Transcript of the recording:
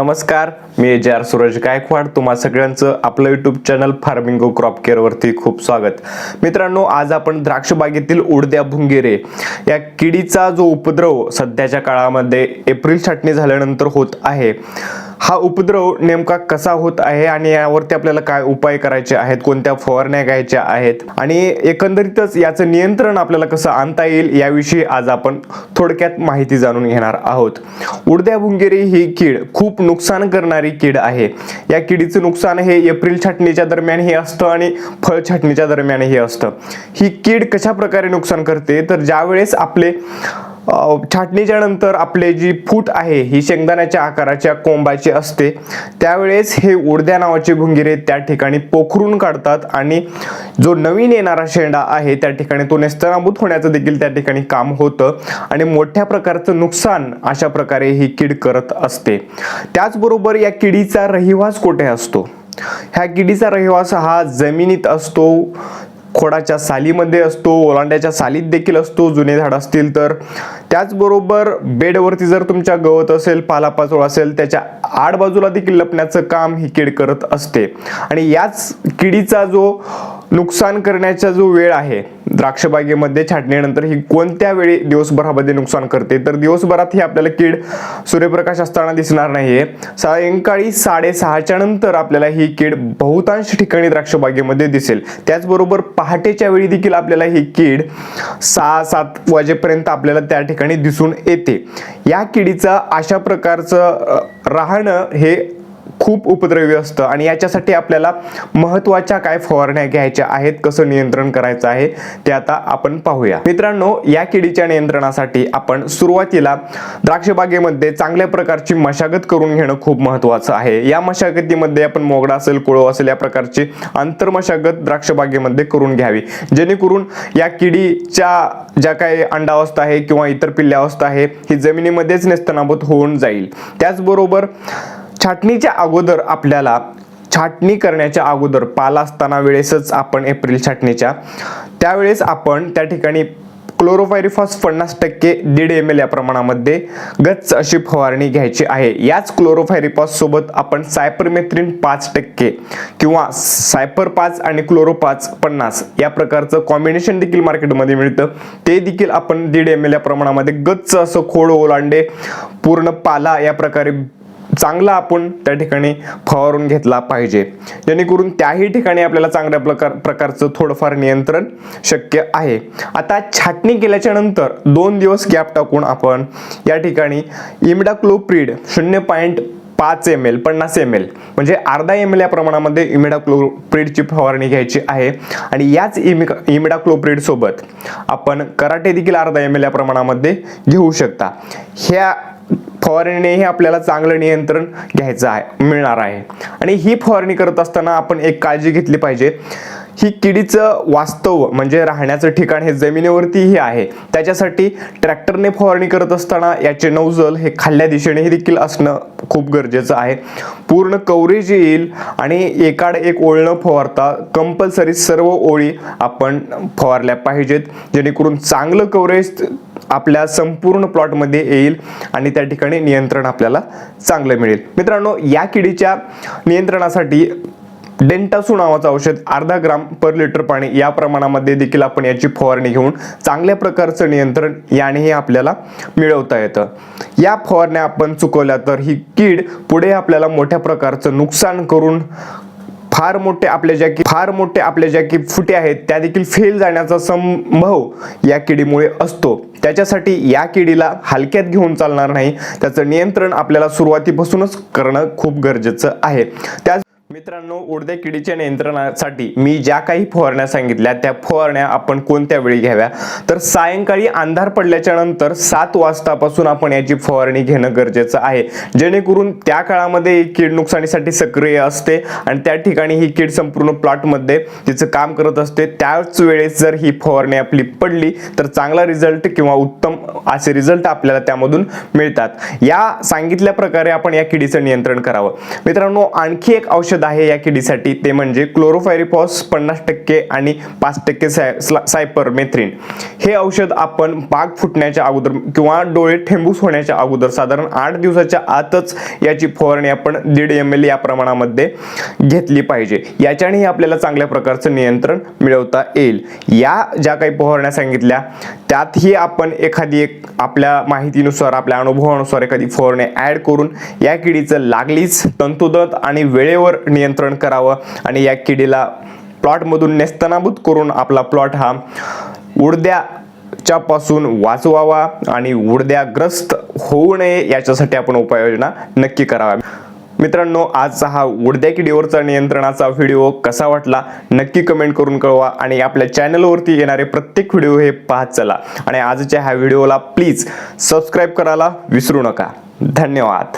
नमस्कार मी H R Suraj Gaikwad. तुम्हा सगळ्यांचं आपलं युट्यूब चॅनल फार्मिंगो क्रॉप केअरवरती खूप स्वागत. मित्रांनो आज आपण द्राक्ष बागेतील उडद्या भुंगेरे या किडीचा जो उपद्रव सध्याच्या काळामध्ये एप्रिल छाटणी झाल्यानंतर होत आहे हा उपद्रव नेमका कसा होत आहे आणि यावरती आपल्याला काय उपाय करायचे आहेत? कोणत्या फवारण्या घ्यायच्या आहेत? आणि एकंदरीतच याचं नियंत्रण आपल्याला कसं आणता येईल याविषयी आज आपण थोडक्यात माहिती जाणून घेणार आहोत. उडद्या भुंगेरी ही कीड खूप नुकसान करणारी कीड आहे. या किडीचं नुकसान हे एप्रिल छाटणीच्या दरम्यान हे असतं आणि फळ छाटणीच्या दरम्यान हे असतं. ही कीड कशा प्रकारे नुकसान करते? तर ज्यावेळेस आपले छाटणीच्या नंतर आपले जी फूट आहे ही शेंगदाण्याच्या आकाराच्या कोंबाची असते. त्यावेळेस हे उडद्या नावाचे भुंगिरे त्या ठिकाणी पोखरून काढतात आणि जो नवीन येणारा शेंडा आहे त्या ठिकाणी तो नेस्तनाभूत होण्याचं देखील त्या ठिकाणी काम होतं आणि मोठ्या प्रकारचं नुकसान अशा प्रकारे ही कीड करत असते. त्याचबरोबर या किडीचा रहिवास कुठे असतो? ह्या किडीचा रहिवास हा जमिनीत असतो खोडाच्या सालीमध्ये असतो ओलांड्याच्या सालीत देखील असतो जुने झाड असतील तर. त्याचबरोबर बेडवरती जर तुमच्या गवत असेल पालापाचोळ असेल त्याच्या आडबाजूला देखील लपण्याचं काम ही कीड करत असते. आणि याच किडीचा जो नुकसान करण्याचा जो वेळ आहे द्राक्षबागेमध्ये छाटणीनंतर ही कोणत्या वेळी दिवसभरामध्ये नुकसान करते? तर दिवसभरात ही आपल्याला कीड सूर्यप्रकाश असताना दिसणार नाहीये. सायंकाळी साडेसहाच्या नंतर आपल्याला ही कीड बहुतांश ठिकाणी द्राक्षबागेमध्ये दिसेल. त्याचबरोबर पहाटेच्या वेळी देखील आपल्याला ही कीड सहा सात वाजेपर्यंत आपल्याला त्या ठिकाणी दिसून येते. या किडीचं अशा प्रकारचं राहण राहणं हे खूप उपद्रवी असतं आणि याच्यासाठी आपल्याला महत्त्वाच्या काय फवारण्या घ्यायच्या आहेत कसं नियंत्रण करायचं आहे ते आता आपण पाहूया. मित्रांनो या किडीच्या नियंत्रणासाठी आपण सुरुवातीला द्राक्षबागेमध्ये चांगल्या प्रकारची मशागत करून घेणं खूप महत्त्वाचं आहे. या मशागतीमध्ये आपण मोगडा असेल कुळो असेल या प्रकारची आंतरमशागत द्राक्षबागेमध्ये करून घ्यावी. जेणेकरून या किडीच्या ज्या काही अंडावस्था आहे किंवा इतर पिल्ल्यावस्था आहे ही जमिनीमध्येच नेस्तनाभूत होऊन जाईल. त्याचबरोबर छाटणीच्या अगोदर आपल्याला छाटणी करण्याच्या अगोदर पाला असताना वेळेसच आपण एप्रिल छाटणीच्या त्यावेळेस आपण त्या ठिकाणी क्लोरोफायरिफॉस पन्नास टक्के दीड एम एल या प्रमाणामध्ये गच्च अशी फवारणी घ्यायची आहे. याच क्लोरोफायरिफॉस सोबत आपण सायपरमेथ्रिन पाच टक्के किंवा सायपर पाच आणि क्लोरो पाच पन्नास या प्रकारचं कॉम्बिनेशन देखील मार्केटमध्ये मिळतं. ते देखील आपण दीड एम एल या प्रमाणामध्ये गच्च असं खोड ओलांडे पूर्ण पाला या प्रकारे चांगला आपण त्या ठिकाणी फवारून घेतला पाहिजे. जेणेकरून त्याही ठिकाणी आपल्याला चांगल्या प्रकार प्रकारचं थोडंफार नियंत्रण शक्य आहे. आता छाटणी केल्याच्यानंतर दोन दिवस गॅप टाकून आपण या ठिकाणी इमिडाक्लोप्रीड शून्य पॉईंट पाच एम एल पन्नास एम एल म्हणजे अर्धा एम एल या प्रमाणामध्ये इमिडाक्लोप्रीडची फवारणी घ्यायची आहे. आणि याच इमि इमिडाक्लोप्रीड सोबत आपण कराटे देखील अर्धा एम एल या प्रमाणामध्ये घेऊ शकता. ह्या फवारणीनेही आपल्याला चांगलं नियंत्रण घ्यायचं आहे मिळणार आहे. आणि ही फवारणी करत असताना आपण एक काळजी घेतली पाहिजे. ही किडीचं वास्तव म्हणजे राहण्याचं ठिकाण हे जमिनीवरतीही आहे. त्याच्यासाठी ट्रॅक्टरने फवारणी करत असताना याचे नौजल हे खाल्ल्या दिशेने देखील असणं खूप गरजेचं आहे. पूर्ण कव्हरेज येईल आणि एकाड एक ओळणं फवारता कंपल्सरी सर्व ओळी आपण फवारल्या पाहिजेत. जेणेकरून चांगलं कव्हरेज आपल्या संपूर्ण प्लॉटमध्ये येईल आणि त्या ठिकाणी नियंत्रण आपल्याला चांगलं मिळेल. मित्रांनो या किडीच्या नियंत्रणासाठी डेंटासू नावाचं औषध अर्धा ग्राम पर लिटर पाणी या प्रमाणामध्ये देखील आपण याची फवारणी घेऊन चांगल्या प्रकारचं नियंत्रण यानेही आपल्याला मिळवता येतं. या फवारण्या आपण चुकवल्या तर ही कीड पुढे आपल्याला मोठ्या प्रकारचं नुकसान करून फार मोठे आपल्या ज्या की फार मोठे आपल्या ज्या की फुटे आहेत त्या देखील फेल जाण्याचा संभव या किडीमुळे असतो. त्याच्यासाठी या किडीला हलक्यात घेऊन चालणार नाही. त्याचं नियंत्रण आपल्याला सुरुवातीपासूनच करणं खूप गरजेचं आहे. त्याच मित्रांनो उडद्या किडीच्या नियंत्रणासाठी मी ज्या काही फवारण्या सांगितल्या त्या फवारण्या आपण कोणत्या वेळी घ्याव्या? तर सायंकाळी अंधार पडल्याच्या नंतर सात वाजतापासून आपण याची फवारणी घेणं गरजेचं आहे. जेणेकरून त्या काळामध्ये ही कीड नुकसानीसाठी सक्रिय असते आणि त्या ठिकाणी ही कीड संपूर्ण प्लॉटमध्ये तिचं काम करत असते. त्याच वेळेस जर ही फवारणी आपली पडली तर चांगला रिझल्ट किंवा उत्तम असे रिझल्ट आपल्याला त्यामधून मिळतात. या सांगितल्या प्रकारे आपण या किडीचं नियंत्रण करावं. मित्रांनो आणखी एक औषध औषध आहे या किडीसाठी. ते म्हणजे क्लोरोफायरिफॉस पन्नास टक्के आणि पाच टक्के साय सायपरमेथ्रिन. हे औषध आपण बाग फुटण्याच्या अगोदर किंवा डोळे ठेंबूस होण्याच्या अगोदर साधारण आठ दिवसाच्या आतच याची फवारणी आपण दीड एम एल या प्रमाणामध्ये घेतली पाहिजे. याच्यानेही आपल्याला चांगल्या प्रकारचं नियंत्रण मिळवता येईल. या ज्या काही फवारण्या सांगितल्या त्यातही आपण एखादी एक आपल्या माहितीनुसार आपल्या अनुभवानुसार एखादी फवारणी ॲड करून या किडीचं लागलीच तंतुदत आणि वेळेवर नियंत्रण करावं आणि या किडीला प्लॉटमधून नेस्तनाबूत करून आपला प्लॉट हा उडद्याच्या पासून वाचवावा आणि उडद्याग्रस्त होऊ नये याच्यासाठी आपण उपाययोजना नक्की कराव्या. मित्रांनो आजचा हा उडद्या किडीवरचा नियंत्रणाचा व्हिडिओ कसा वाटला नक्की कमेंट करून कळवा आणि आपल्या चॅनलवरती येणारे प्रत्येक व्हिडिओ हे पाहत चला. आणि आजच्या ह्या व्हिडिओला प्लीज सबस्क्राईब करायला विसरू नका. धन्यवाद.